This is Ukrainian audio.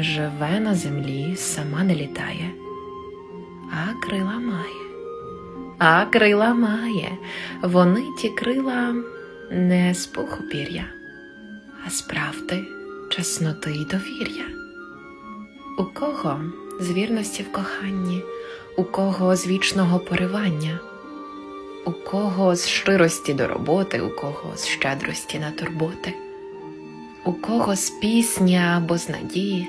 Живе на землі, сама не літає, а крила має. А крила має. Вони ті крила не з пуху пір'я, а з правди, чесноти й довір'я. У кого з вірності в коханні, у кого з вічного поривання, у кого з щирості до роботи, у кого з щедрості на турботи, у кого з пісні або з надії,